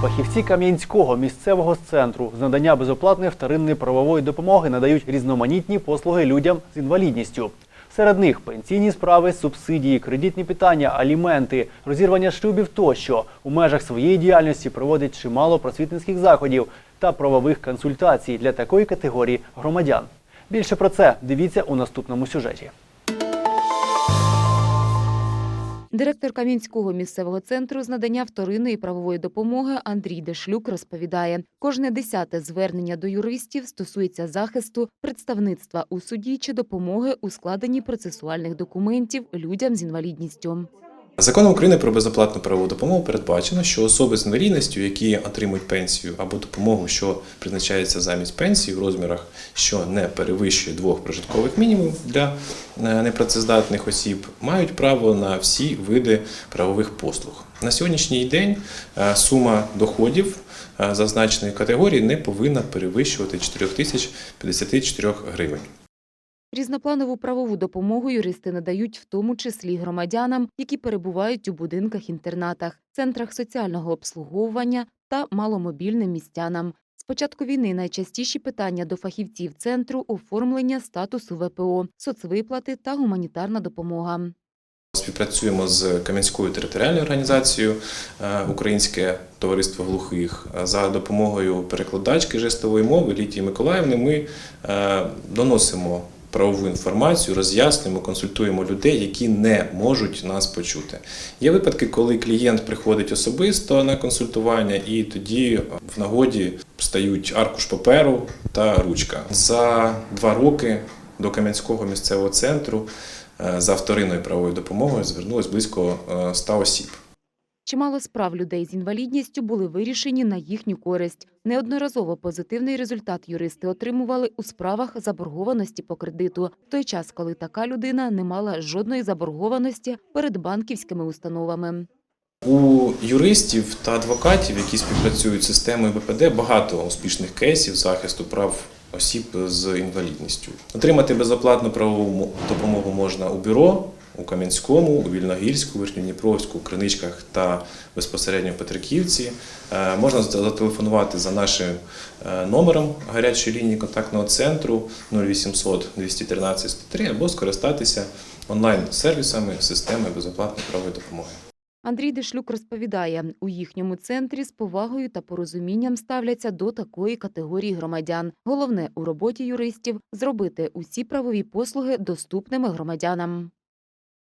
Фахівці Кам'янського місцевого центру з надання безоплатної вторинної правової допомоги надають різноманітні послуги людям з інвалідністю. Серед них пенсійні справи, субсидії, кредитні питання, аліменти, розірвання шлюбів тощо. У межах своєї діяльності проводять чимало просвітницьких заходів та правових консультацій для такої категорії громадян. Більше про це дивіться у наступному сюжеті. Директор Кам'янського місцевого центру з надання вторинної правової допомоги Андрій Дешлюк розповідає, кожне десяте звернення до юристів стосується захисту, представництва у суді чи допомоги у складенні процесуальних документів людям з інвалідністю. Законом України про безоплатну правову допомогу передбачено, що особи з інвалідністю, які отримують пенсію або допомогу, що призначається замість пенсії в розмірах, що не перевищує двох прожиткових мінімумів для е, непрацездатних осіб, мають право на всі види правових послуг. На сьогоднішній день е, сума доходів е, зазначеної категорії не повинна перевищувати 4054 гривень. Різнопланову правову допомогу юристи надають в тому числі громадянам, які перебувають у будинках-інтернатах, центрах соціального обслуговування та маломобільним містянам. З початку війни найчастіші питання до фахівців центру оформлення статусу ВПО, соцвиплати та гуманітарна допомога. Співпрацюємо з Кам'янською територіальною організацією е, Українське товариство глухих Е, за допомогою перекладачки жестової мови Літії Миколаївни. Ми е, доносимо правову інформацію, роз'яснюємо, консультуємо людей, які не можуть нас почути. Є випадки, коли клієнт приходить особисто на консультування, і тоді в нагоді стають аркуш паперу та ручка. За два роки до Кам'янського місцевого центру е, за вторинною правовою допомогою звернулось близько е, 100 осіб. Чимало справ людей з інвалідністю були вирішені на їхню користь. Неодноразово позитивний результат юристи отримували у справах заборгованості по кредиту, в той час, коли така людина не мала жодної заборгованості перед банківськими установами. У юристів та адвокатів, які співпрацюють з системою БПД, багато успішних кейсів захисту прав осіб з інвалідністю. Отримати безоплатну правову допомогу можна у бюро, у Кам'янському, у Вільногірську, Верхньодніпровську, Криничках та безпосередньо в Петриківці. Е, Можна зателефонувати за нашим е, номером гарячої лінії контактного центру 0800 213 103 або скористатися онлайн-сервісами системи безоплатної правової допомоги. Андрій Дешлюк розповідає, у їхньому центрі з повагою та порозумінням ставляться до такої категорії громадян. Головне у роботі юристів зробити усі правові послуги доступними громадянам.